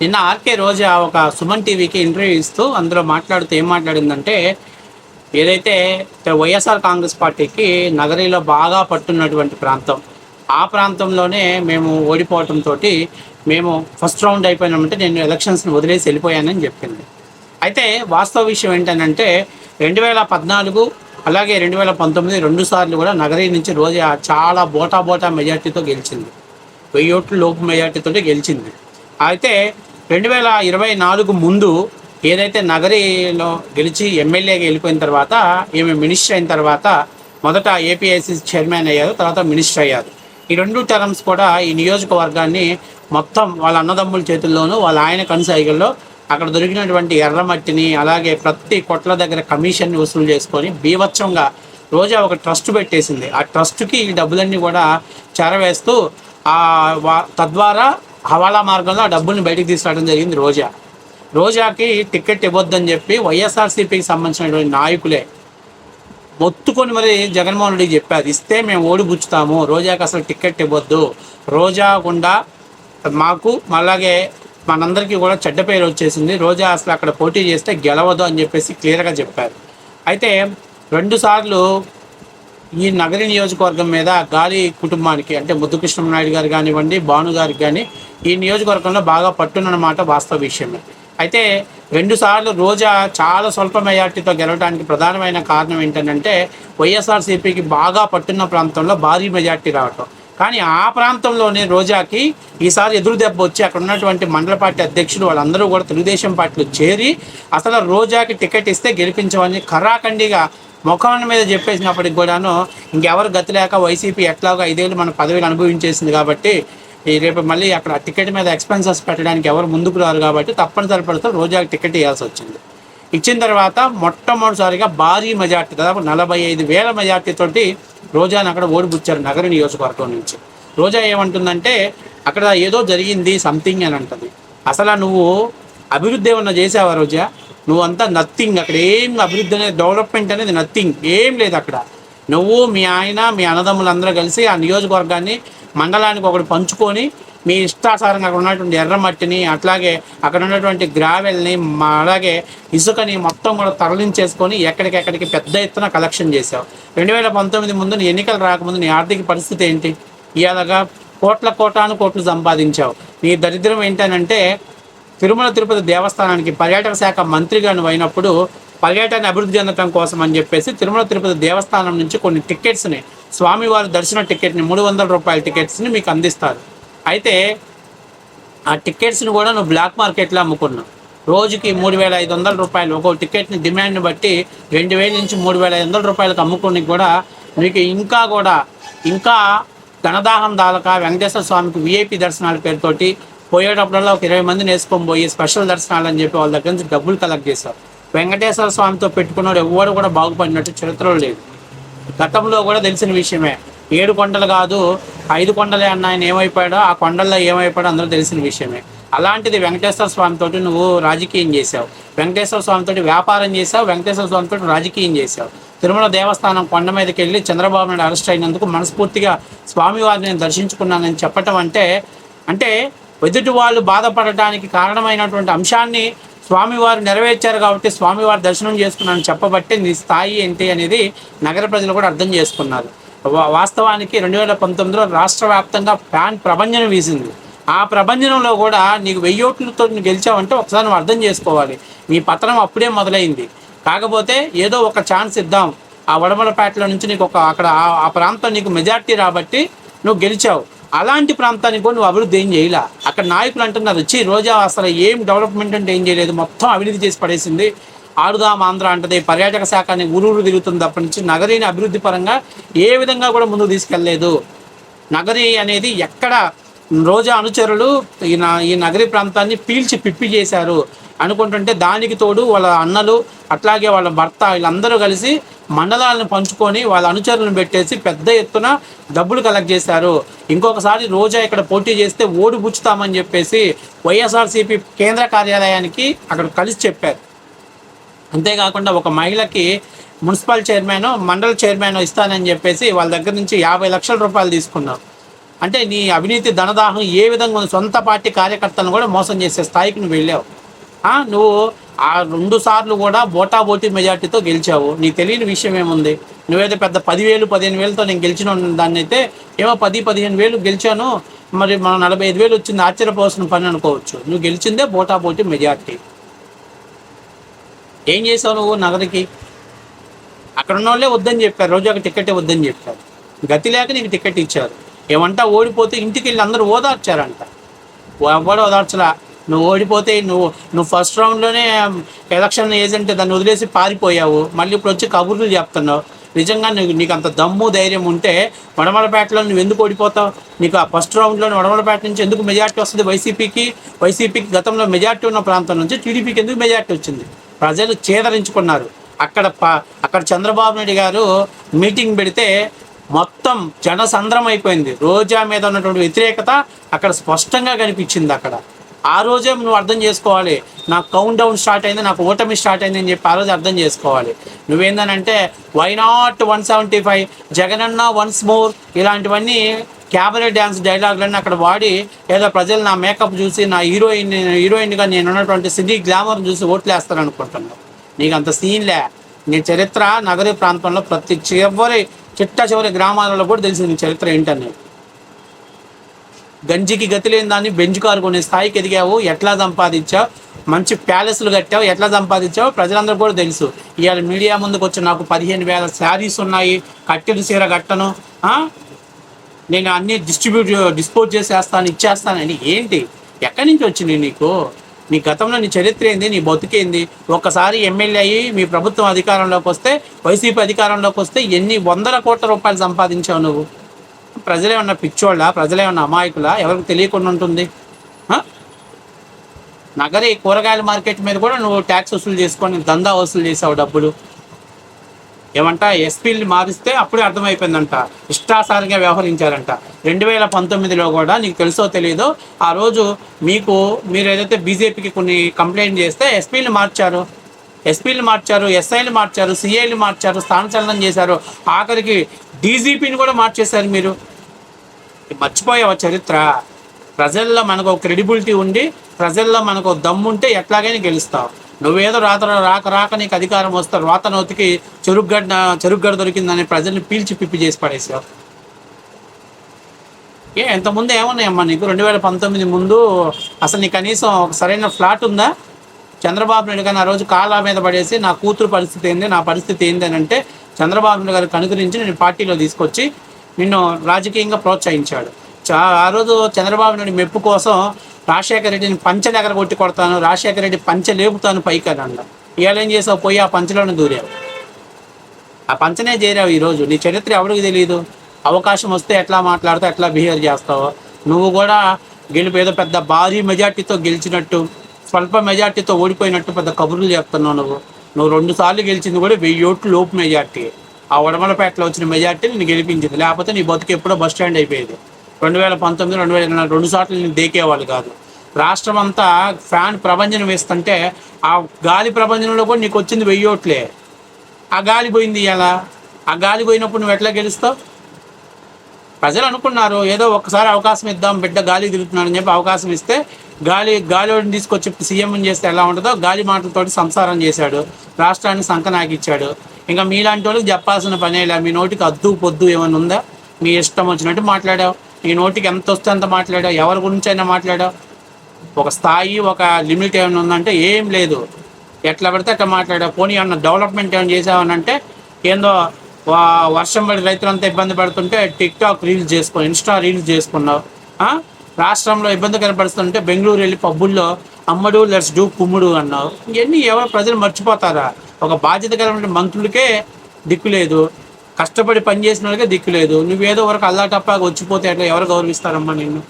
నిన్న ఆర్కే రోజా ఒక సుమన్ టీవీకి ఇంటర్వ్యూ ఇస్తూ అందులో మాట్లాడుతూ ఏం మాట్లాడిందంటే ఏదైతే వైఎస్ఆర్ కాంగ్రెస్ పార్టీకి నగరీలో బాగా పట్టున్నటువంటి ప్రాంతం ఆ ప్రాంతంలోనే మేము ఓడిపోవటంతో మేము ఫస్ట్ రౌండ్ అయిపోయినామంటే నేను ఎలక్షన్స్ని వదిలేసి వెళ్ళిపోయానని చెప్పింది. అయితే వాస్తవ విషయం ఏంటంటే రెండు వేల పద్నాలుగు అలాగే రెండు వేల పంతొమ్మిది రెండు సార్లు కూడా నగరీ నుంచి రోజా చాలా బోటా బోటా మెజార్టీతో గెలిచింది. వెయ్యి ఓట్లు లోపు మెజార్టీతో గెలిచింది. అయితే రెండు వేల ఇరవై నాలుగు ముందు ఏదైతే నగరిలో గెలిచి ఎమ్మెల్యేగా వెళ్ళిపోయిన తర్వాత ఈమె మినిస్టర్ అయిన తర్వాత మొదట ఏపీఐసీసీ చైర్మన్ అయ్యారు తర్వాత మినిస్టర్ అయ్యారు. ఈ రెండు టర్మ్స్ కూడా ఈ నియోజకవర్గాన్ని మొత్తం వాళ్ళ అన్నదమ్ముల చేతుల్లోనూ వాళ్ళ ఆయన కనుసైగల్లో అక్కడ దొరికినటువంటి ఎర్రమట్టిని అలాగే ప్రతి కొట్ల దగ్గర కమిషన్ని వసూలు చేసుకొని బీభత్సంగా రోజా ఒక ట్రస్ట్ పెట్టేసింది. ఆ ట్రస్ట్కి ఈ డబ్బులన్నీ కూడా చేరవేస్తూ ఆ వా- తద్వారా హవాలా మార్గంలో ఆ డబ్బుల్ని బయటికి తీసుకురావడం జరిగింది రోజా. రోజాకి టికెట్ ఇవ్వద్దని చెప్పి వైఎస్ఆర్సీపీకి సంబంధించినటువంటి నాయకులే మొత్తుకొని మరి జగన్మోహన్ రెడ్డి చెప్పారు ఇస్తే మేము ఓడిపుచ్చుతాము రోజాకి అసలు టికెట్ ఇవ్వద్దు. రోజా గుండా మాకు అలాగే మనందరికీ కూడా చెడ్డ పేరు వచ్చేసింది. రోజా అసలు అక్కడ పోటీ చేస్తే గెలవదు అని చెప్పేసి క్లియర్గా చెప్పారు. అయితే రెండుసార్లు ఈ నగరి నియోజకవర్గం మీద గాలి కుటుంబానికి అంటే ముద్దుకృష్ణనాయుడు గారు కానివ్వండి భాను గారికి కానీ ఈ నియోజకవర్గంలో బాగా పట్టునన్నమాట వాస్తవ విషయమే అయితే రెండుసార్లు రోజా చాలా స్వల్ప మెజార్టీతో గెలవడానికి ప్రధానమైన కారణం ఏంటంటే వైఎస్ఆర్సీపీకి బాగా పట్టున్న ప్రాంతంలో భారీ మెజార్టీ రావటం. కానీ ఆ ప్రాంతంలోనే రోజాకి ఈసారి ఎదురు దెబ్బ వచ్చి అక్కడ ఉన్నటువంటి మండల పార్టీ అధ్యక్షులు వాళ్ళందరూ కూడా తెలుగుదేశం పార్టీలో చేరి అసలు రోజాకి టికెట్ ఇస్తే గెలిపించమని కర్రాఖండిగా ముఖం మీద చెప్పేసినప్పటికి కూడాను ఇంకెవరు గతి లేక వైసీపీ ఎట్లాగో ఐదేళ్ళు మన పదవిని అనుభవించేసింది కాబట్టి ఈ రేపు మళ్ళీ అక్కడ టికెట్ మీద ఎక్స్పెన్సెస్ పెట్టడానికి ఎవరు ముందుకు రారు కాబట్టి తప్పనిసరి పడితే రోజాకి టికెట్ ఇవ్వాల్సి వచ్చింది. ఇచ్చిన తర్వాత మొట్టమొదటిసారిగా భారీ మెజార్టీ దాదాపు నలభై ఐదు వేల మెజార్టీతోటి రోజాను అక్కడ ఓడిపుచ్చారు నగర నియోజకవర్గం నుంచి. రోజా ఏమంటుందంటే అక్కడ ఏదో జరిగింది సంథింగ్ అని అంటుంది. అసలు నువ్వు అభివృద్ధి ఏమన్నా చేసావా రోజా? నువ్వంతా నథింగ్ అక్కడ ఏం అభివృద్ధి అనేది డెవలప్మెంట్ అనేది నథింగ్ ఏం లేదు అక్కడ. నువ్వు మీ ఆయన మీ అన్నదమ్ములందరూ కలిసి ఆ నియోజకవర్గాన్ని మండలానికి ఒకటి పంచుకొని మీ ఇష్టాసారంగా అక్కడ ఉన్నటువంటి ఎర్రమట్టిని అట్లాగే అక్కడ ఉన్నటువంటి గ్రావెల్ని అలాగే ఇసుకని మొత్తం కూడా తరలించేసుకొని ఎక్కడికెక్కడికి పెద్ద ఎత్తున కలెక్షన్ చేసావు రెండు వేల పంతొమ్మిది ముందు నీ ఎన్నికలు రాకముందు నీ ఆర్థిక పరిస్థితి ఏంటి? ఇలాగా కోట్ల కోటాను కోట్లు సంపాదించావు. నీ దరిద్రం ఏంటనంటే తిరుమల తిరుపతి దేవస్థానానికి పర్యాటక శాఖ మంత్రిగా నువ్వు అయినప్పుడు పర్యాటన అభివృద్ధి చెందడం కోసం అని చెప్పేసి తిరుమల తిరుపతి దేవస్థానం నుంచి కొన్ని టికెట్స్ని స్వామివారి దర్శన టికెట్ని మూడు వందల రూపాయల టికెట్స్ని మీకు అందిస్తారు. అయితే ఆ టికెట్స్ని కూడా నువ్వు బ్లాక్ మార్కెట్లో అమ్ముకున్నావు. రోజుకి మూడు వేల ఐదు వందల రూపాయలు ఒక్కో టికెట్ని డిమాండ్ని బట్టి రెండు వేల నుంచి మూడు వేల ఐదు వందల రూపాయలకు అమ్ముకుని కూడా మీకు ఇంకా కూడా ఇంకా ధనదాహం దాలక వెంకటేశ్వర స్వామికి విఐపి దర్శనాల పేరుతోటి పోయేటప్పుడల్లా ఒక ఇరవై మందిని వేసుకొని పోయి స్పెషల్ దర్శనాలు అని చెప్పి వాళ్ళ దగ్గర నుంచి డబ్బులు కలెక్ట్ చేశారు. వెంకటేశ్వర స్వామితో పెట్టుకున్నాడు ఎవ్వడు కూడా బాగుపడినట్టు చరిత్రలో లేదు. గతంలో కూడా తెలిసిన విషయమే. ఏడు కొండలు కాదు ఐదు కొండలే అన్న ఆయన ఏమైపోయాడో ఆ కొండల్లో ఏమైపోయాడో అందరూ తెలిసిన విషయమే. అలాంటిది వెంకటేశ్వర స్వామితో నువ్వు రాజకీయం చేసావు వెంకటేశ్వర స్వామితో వ్యాపారం చేసావు వెంకటేశ్వర స్వామితో రాజకీయం చేసావు తిరుమల దేవస్థానం కొండ మీదకి వెళ్ళి చంద్రబాబు నాయుడు అరెస్ట్ అయినందుకు మనస్ఫూర్తిగా స్వామివారిని నేను దర్శించుకున్నానని చెప్పటం అంటే అంటే ఎదుటి వాళ్ళు బాధపడటానికి కారణమైనటువంటి అంశాన్ని స్వామివారు నెరవేర్చారు కాబట్టి స్వామివారి దర్శనం చేసుకున్నాను చెప్పబట్టే నీ స్థాయి ఏంటి అనేది నగర ప్రజలు కూడా అర్థం చేసుకున్నారు. వా- వాస్తవానికి రెండు వేల పంతొమ్మిదిలో రాష్ట్ర వ్యాప్తంగా ఫ్యాన్ ప్రభంజనం వీసింది. ఆ ప్రభంజనంలో కూడా నీకు వెయ్యి ఓట్లతో గెలిచావంటే ఒకసారి నువ్వు అర్థం చేసుకోవాలి. నీ పతనం అప్పుడే మొదలైంది. కాకపోతే ఏదో ఒక ఛాన్స్ ఇద్దాం. ఆ వడమలపేటలో నుంచి నీకు ఒక అక్కడ ఆ- ఆ ప్రాంతం నీకు మెజార్టీ రాబట్టి నువ్వు గెలిచావు. అలాంటి ప్రాంతానికి కూడా నువ్వు అభివృద్ధి ఏం చేయలే. అక్కడ నాయకులు అంటున్నారు వచ్చి రోజా అసలు ఏం డెవలప్మెంట్ అంటే ఏం చేయలేదు. మొత్తం అభివృద్ధి చేసి పడేసింది. ఆడుదాం ఆంధ్ర అంటది. పర్యాటక శాఖని ఊరూరు తిరుగుతుంది. అప్పటి నుంచి నగరీని అభివృద్ధి పరంగా ఏ విధంగా కూడా ముందుకు తీసుకెళ్ళలేదు నగరి అనేది ఎక్కడ రోజా అనుచరులు ఈ నగరీ ఈ నగరి ప్రాంతాన్ని పీల్చి పిప్పి చేశారు. అనుకుంటుంటే దానికి తోడు వాళ్ళ అన్నలు అట్లాగే వాళ్ళ భర్త వీళ్ళందరూ కలిసి మండలాలను పంచుకొని వాళ్ళ అనుచరులను పెట్టేసి పెద్ద ఎత్తున డబ్బులు కలెక్ట్ చేశారు. ఇంకొకసారి రోజా ఇక్కడ పోటీ చేస్తే ఓడి పుచ్చుతామని చెప్పేసి వైఎస్ఆర్సీపీ కేంద్ర కార్యాలయానికి అక్కడ కలిసి చెప్పారు. అంతేకాకుండా ఒక మహిళకి మున్సిపల్ చైర్మన్ మండల చైర్మన్ ఇస్తానని చెప్పేసి వాళ్ళ దగ్గర నుంచి యాభై లక్షల రూపాయలు తీసుకున్నారు. అంటే నీ అవినీతి ధనదాహం ఏ విధంగా సొంత పార్టీ కార్యకర్తలను కూడా మోసం చేసే స్థాయికి నువ్వు వెళ్ళావు. నువ్వు ఆ రెండు సార్లు కూడా బోటాబోటీ మెజార్టీతో గెలిచావు. నీకు తెలియని విషయం ఏముంది? నువ్వేదో పెద్ద పదివేలు పదిహేను వేలతో నేను గెలిచిన దాన్ని అయితే ఏమో పది పదిహేను వేలు గెలిచాను. మరి మన నలభై ఐదు వేలు వచ్చింది ఆశ్చర్యపోవాల్సిన పని అనుకోవచ్చు. నువ్వు గెలిచిందే బోటాబోటీ మెజార్టీ. ఏం చేసావు నువ్వు నగరికి? అక్కడ ఉన్న వాళ్ళే వద్దని చెప్పారు. రోజు ఒక టికెట్ వద్దని చెప్పారు. గతి లేక నీకు టికెట్ ఇచ్చారు. ఏమంటా ఓడిపోతే ఇంటికి వెళ్ళి అందరూ ఓదార్చారంట. ఎవడు ఓదార్చలా? నువ్వు ఓడిపోతే నువ్వు నువ్వు ఫస్ట్ రౌండ్లోనే ఎలక్షన్ ఏజెంట్ దాన్ని వదిలేసి పారిపోయావు. మళ్ళీ ఇప్పుడు వచ్చి కబుర్లు చెప్తున్నావు. నిజంగా నీకు నీకు అంత దమ్ము ధైర్యం ఉంటే వడమలపేటలో నువ్వు ఎందుకు ఓడిపోతావు? నీకు ఆ ఫస్ట్ రౌండ్లో వడమలపేట నుంచి ఎందుకు మెజార్టీ వస్తుంది వైసీపీకి? వైసీపీకి గతంలో మెజార్టీ ఉన్న ప్రాంతం నుంచి టీడీపీకి ఎందుకు మెజార్టీ వచ్చింది? ప్రజలు చేదరించుకున్నారు. అక్కడ ప- అక్కడ చంద్రబాబు నాయుడు గారు మీటింగ్ పెడితే మొత్తం జనసంద్రం అయిపోయింది. రోజా మీద ఉన్నటువంటి వ్యతిరేకత అక్కడ స్పష్టంగా కనిపించింది అక్కడ. ఆ రోజే నువ్వు అర్థం చేసుకోవాలి. నాకు కౌంట్ డౌన్ స్టార్ట్ అయింది నాకు ఓటమి స్టార్ట్ అయింది అని చెప్పి ఆ రోజు అర్థం చేసుకోవాలి. నువ్వేందనంటే why not one seventy five Jaganna once more ఇలాంటివన్నీ క్యాబరే డ్యాన్స్ డైలాగులన్నీ అక్కడ వాడి ఏదో ప్రజలు నా మేకప్ చూసి నా హీరోయిన్ హీరోయిన్గా నేను ఉన్నటువంటి సినీ గ్లామర్ చూసి ఓట్లు వేస్తారనుకుంటున్నాను నీకు అంత సీన్లే నీ చరిత్ర నగరీ ప్రాంతంలో ప్రతి చివరి చిట్ట చివరి గ్రామాలలో కూడా తెలిసింది చరిత్ర ఏంటనేది. గంజికి గతి లేని దాన్ని బెంచ్ కారు కొనే స్థాయికి ఎదిగావు. ఎట్లా సంపాదించావు? మంచి ప్యాలెస్లు కట్టావు. ఎట్లా సంపాదించావు? ప్రజలందరూ కూడా తెలుసు. ఇవాళ మీడియా ముందుకు వచ్చి నాకు పదిహేను వేల శారీస్ ఉన్నాయి. కట్టెలు చీర కట్టను. నేను అన్ని డిస్ట్రిబ్యూట్ డిస్పోజ్ చేసేస్తాను ఇచ్చేస్తానని ఏంటి? ఎక్కడి నుంచి వచ్చింది నీకు? నీ గతంలో నీ చరిత్ర ఏంది? నీ బతుకేంది ఒక్కసారి ఎమ్మెల్యే అయ్యి మీ ప్రభుత్వం అధికారంలోకి వస్తే వైసీపీ అధికారంలోకి వస్తే ఎన్ని వందల కోట్ల రూపాయలు సంపాదించావు నువ్వు? ప్రజలేమన్నా పిచ్చోళ్ళ? ప్రజలేమన్నా అమాయకుల? ఎవరికి తెలియకుండా ఉంటుంది? నగరి కూరగాయల మార్కెట్ మీద కూడా నువ్వు ట్యాక్స్ వసూలు చేసుకొని దందా వసూలు చేసావు డబ్బులు. ఏమంట? ఎస్పీని మారిస్తే అప్పుడే అర్థమైపోయిందంట. ఇష్టాసారంగా వ్యవహరించారంట. రెండు వేల పంతొమ్మిదిలో కూడా నీకు తెలుసో తెలియదో ఆ రోజు మీకు మీరు ఏదైతే బీజేపీకి కొన్ని కంప్లైంట్ చేస్తే ఎస్పీని మార్చారు. ఎస్పీలు మార్చారు ఎస్ఐలు మార్చారు సిఐలు మార్చారు స్థానచలనం చేశారు. ఆఖరికి డీజీపీని కూడా మార్చేశారు మీరు. మర్చిపోయావు చరిత్ర? ప్రజల్లో మనకు ఒక క్రెడిబిలిటీ ఉండి ప్రజల్లో మనకు దమ్ముంటే దమ్ము ఉంటే ఎట్లాగైనా గెలుస్తావు. నువ్వేదో రాత రాక రాక నీకు అధికారం వస్తే రోత నోతికి చెరుగ్గడ్డ చెరుగ్గడ దొరికిందని ప్రజల్ని పీల్చి పిప్పి చేసి పడేసావు ఏ ఎంతముందు ఏమున్నాయమ్మా నీకు? రెండు వేల పంతొమ్మిది ముందు అసలు నీ కనీసం ఒక సరైన ఫ్లాట్ ఉందా? చంద్రబాబు నాయుడు గారిని ఆ రోజు కాళ్ళ మీద పడేసి నా కూతురు పరిస్థితి ఏంది నా పరిస్థితి ఏంది అని అంటే చంద్రబాబు నాయుడు గారు కనుగరించి నేను పార్టీలో తీసుకొచ్చి నిన్ను రాజకీయంగా ప్రోత్సహించాడు. చా ఆ రోజు చంద్రబాబు నాయుడు మెప్పు కోసం రాజశేఖర రెడ్డిని పంచె దగ్గర కొట్టి కొడతాను రాజశేఖర రెడ్డి పంచ లేపుతాను పైకి అని అన్నాడు. ఇవాళ ఏం చేసావు? పోయి ఆ పంచలోనే దూరావు. ఆ పంచనే చేరావు ఈరోజు నీ చరిత్ర ఎవరికి తెలియదు అవకాశం వస్తే ఎట్లా మాట్లాడితే ఎట్లా బిహేవ్ చేస్తావు. నువ్వు కూడా గెలుపు ఏదో పెద్ద భారీ మెజార్టీతో గెలిచినట్టు. స్వల్ప మెజార్టీతో ఓడిపోయినట్టు పెద్ద కబుర్లు చెప్తున్నావు నువ్వు. నువ్వు రెండు సార్లు గెలిచింది కూడా వెయ్యి ఓట్లు లోపు మెజార్టీ. ఆ ఉడమలపేటలో వచ్చిన మెజార్టీ నేను గెలిపించింది. లేకపోతే నీ బతుకు ఎప్పుడో బస్ స్టాండ్ అయిపోయేది. రెండు వేల పంతొమ్మిది రెండు వేల ఇరవై నాలుగు రెండు సార్లు నేను దేకేవాళ్ళు కాదు. రాష్ట్రం అంతా ఫ్యాన్ ప్రభంజనం వేస్తుంటే ఆ గాలి ప్రభంజనంలో కూడా నీకు వచ్చింది వెయ్యి ఓట్లే. ఆ గాలి పోయింది ఇలా ఆ గాలి పోయినప్పుడు నువ్వు ఎట్లా గెలుస్తావు? ప్రజలు అనుకున్నారు ఏదో ఒక్కసారి అవకాశం ఇద్దాం బిడ్డ గాలి తిరుగుతున్నాడని చెప్పి అవకాశం ఇస్తే గాలి గాలిని తీసుకొచ్చి సీఎం చేస్తే ఎలా ఉంటుందో గాలి మాటలతోటి సంసారం చేశాడు. రాష్ట్రాన్ని సంకనాకిచ్చాడు. ఇంకా మీలాంటి వాళ్ళకి చెప్పాల్సిన పనే ఇలా మీ నోటికి అద్దు పొద్దు ఏమైనా ఉందా? మీ ఇష్టం వచ్చినట్టు మాట్లాడావు. మీ నోటికి ఎంత వస్తే అంత మాట్లాడావు. ఎవరి గురించి అయినా మాట్లాడావు. ఒక స్థాయి ఒక లిమిట్ ఏమైనా ఉందంటే ఏం లేదు. ఎట్లా పడితే అట్లా మాట్లాడావు. పోనీ ఏమన్నా డెవలప్మెంట్ ఏమైనా చేసావనంటే ఏందో వా- వర్షం పడి రైతులంతా ఇబ్బంది పడుతుంటే టిక్ టాక్ రీల్స్ చేసుకో ఇన్స్టా రీల్స్ చేసుకున్నావు. రాష్ట్రంలో ఇబ్బంది కనపడుతుంటే బెంగళూరు వెళ్ళి పబ్బుల్లో అమ్మడు లెట్స్ డూ కుమ్ముడు అన్నావు. ఇవన్నీ ఎవరు ప్రజలు మర్చిపోతారా? ఒక బాధ్యతకరమైన మంత్రులకే దిక్కు లేదు. కష్టపడి పనిచేసిన వాళ్ళకే దిక్కు లేదు. నువ్వేదో వరకు అల్లాటప్పాగా వచ్చిపోతే అట్లా ఎవరు గౌరవిస్తారమ్మా నిన్ను?